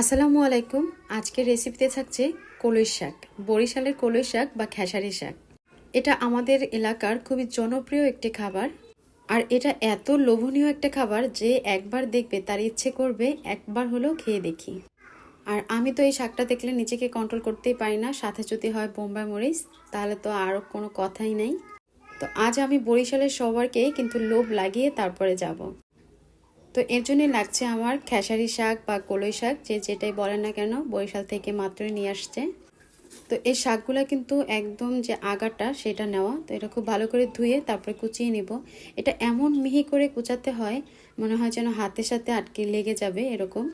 আসসালামু আলাইকুম। আজকের রেসিপিতে থাকছে কলই শাক, বরিশালের কলই শাক বা খেসারি শাক। এটা আমাদের এলাকার খুবই জনপ্রিয় একটি খাবার আর এটা এত লোভনীয় একটা খাবার যে একবার দেখবে তার ইচ্ছে করবে একবার হলেও খেয়ে দেখি। আর আমি তো এই শাকটা দেখলে নিজেকে কন্ট্রোল করতেই পারি না, সাথে যদি হয় বোম্বাই মরিচ, তাহলে তো আরও কোনো কথাই নেই। তো আজ আমি বরিশালের সবারকে কিন্তু লোভ লাগিয়ে তারপরে যাব। তো এর জন্যই লাগছে আমার খেসারি শাক বা কলই শাক, যে যেটাই বলেন না কেন, বরিশাল থেকে মাত্রই নিয়ে আসছে। তো এই শাকগুলো কিন্তু একদম যে আগাটা, সেটা নেওয়া। তো এটা খুব ভালো করে ধুয়ে তারপরে কুচিয়ে নিব। এটা এমন মিহি করে কুচাতে হয়, মনে হয় যেন হাতের সাথে আটকে লেগে যাবে এরকম।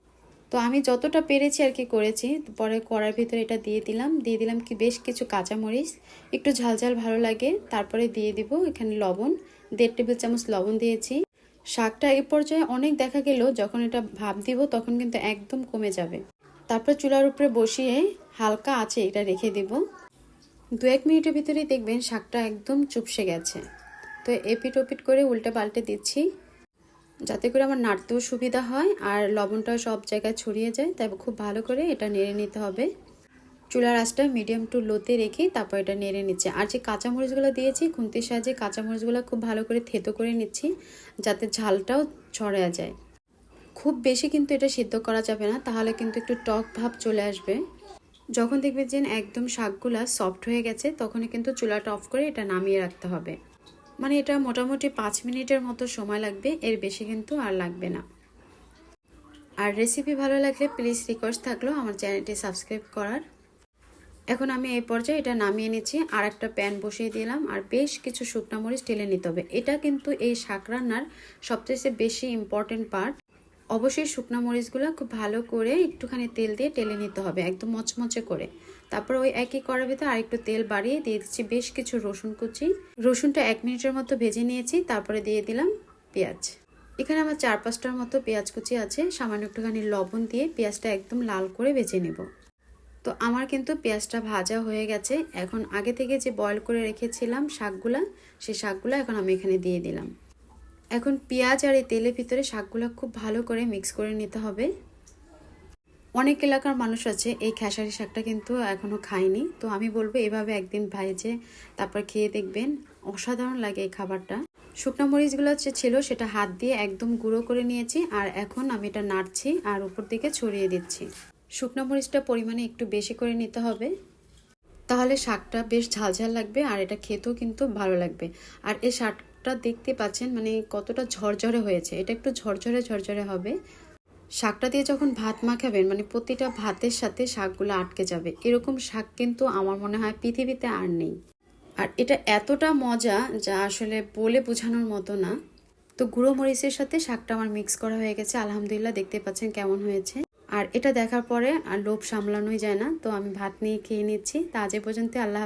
তো আমি যতটা পেরেছি আর কি করেছি, পরে কড়ার ভিতরে এটা দিয়ে দিলাম। দিয়ে দিলাম কি বেশ কিছু কাঁচামরিচ, একটু ঝালঝাল ভালো লাগে। তারপরে দিয়ে দিব এখানে লবণ, দেড় টেবিল চামচ লবণ দিয়েছি। শাকটা এই পর্যায়ে অনেক দেখা গেল, যখন এটা ভাপ দিব তখন কিন্তু একদম কমে যাবে। তারপর চুলার উপরে বসিয়ে হালকা আছে এটা রেখে দিব। দু এক মিনিটের ভিতরেই দেখবেন শাকটা একদম চুপসে গেছে। তো এপিট ওপিট করে উল্টে পাল্টে দিচ্ছি, যাতে করে আমার নাড়তেও সুবিধা হয় আর লবণটাও সব জায়গায় ছড়িয়ে যায়, তাই খুব ভালো করে এটা নেড়ে নিতে হবে। চুলার আঁচটা মিডিয়াম টু লোতে রেখে তারপর এটা নেড়ে নিচ্ছে। আর যে কাঁচামরিচগুলো দিয়েছি, খুন্তির সাহায্যে কাঁচামরিচগুলো খুব ভালো করে থেতো করে নিচ্ছি, যাতে ঝালটাও ছড়া যায়। খুব বেশি কিন্তু এটা সিদ্ধ করা যাবে না, তাহলে কিন্তু একটু টক ভাব চলে আসবে। যখন দেখবে যে একদম শাকগুলা সফট হয়ে গেছে, তখনই কিন্তু চুলাটা অফ করে এটা নামিয়ে রাখতে হবে। মানে এটা মোটামুটি পাঁচ মিনিটের মতো সময় লাগবে, এর বেশি কিন্তু আর লাগবে না। আর রেসিপি ভালো লাগলে প্লিজ রিকোয়েস্ট থাকল আমার চ্যানেলটি সাবস্ক্রাইব করার এখন আমি এই পর্যায়ে এটা নামিয়ে নিচ্ছি। আর একটা প্যান বসিয়ে দিলাম আর বেশ কিছু শুকনা মরিচ ঢেলে নিতে হবে। এটা কিন্তু এই শাক রান্নার সবচেয়ে বেশি ইম্পর্টেন্ট পার্ট অবশ্যই শুকনা মরিচগুলো খুব ভালো করে একটুখানি তেল দিয়ে টেলে নিতে হবে, একদম মচমচে করে। তারপর ওই একই ভিতরে আর একটু তেল বাড়িয়ে দিয়ে দিচ্ছি বেশ কিছু রসুন কুচি। রসুনটা এক মিনিটের মতো ভেজে নিয়েছি, তারপরে দিয়ে দিলাম পেঁয়াজ। এখানে আমার চার পাঁচটার মতো পেঁয়াজ কুচি আছে। সামান্য একটুখানি লবণ দিয়ে পেঁয়াজটা একদম লাল করে ভেজে নেব। তো আমার কিন্তু পেঁয়াজটা ভাজা হয়ে গেছে। এখন আগে থেকে যে বয়ল করে রেখেছিলাম শাকগুলা সেই শাকগুলো এখন আমি এখানে দিয়ে দিলাম। এখন পেঁয়াজ আর এই তেলের ভিতরে শাকগুলো খুব ভালো করে মিক্স করে নিতে হবে। অনেক এলাকার মানুষ আছে, এই খেসারি শাকটা কিন্তু এখনও খায়নি। তো আমি বলব এভাবে একদিন ভাইজে তারপর খেয়ে দেখবেন। অসাধারণ লাগে এই খাবারটা। শুকনো মরিচগুলো যে ছিল, সেটা হাত দিয়ে একদম গুঁড়ো করে নিয়েছি, আর এখন আমি এটা নাড়ছি আর উপর দিকে ছড়িয়ে দিচ্ছি। শুকনো মরিচটা পরিমাণে একটু বেশি করে নিতে হবে। তাহলে শাকটা বেশ ঝালঝাল লাগবে আর এটা খেতেও কিন্তু ভালো লাগবে। আর এই শাকটা দেখতে পাচ্ছেন মানে কতটা ঝরঝরে হয়েছে। এটা একটু ঝরঝরে ঝরঝরে হবে। শাকটা দিয়ে যখন ভাত মাখাবেন মানে প্রতিটা ভাতের সাথে শাকগুলো আটকে যাবে। এরকম শাক কিন্তু আমার মনে হয় পৃথিবীতে আর নেই। আর এটা এতটা মজা যা আসলে বলে বোঝানোর মতো না। তো গুঁড়ো মরিচের সাথে শাকটা আমার মিক্স করা হয়ে গেছে। আলহামদুলিল্লাহ দেখতে পাচ্ছেন কেমন হয়েছে। আর এটা দেখার পরে আর লোভ সামলানোই যায় না। তো আমি ভাত নিয়ে খেয়ে নিচ্ছি। তা আজ পর্যন্ত আল্লাহ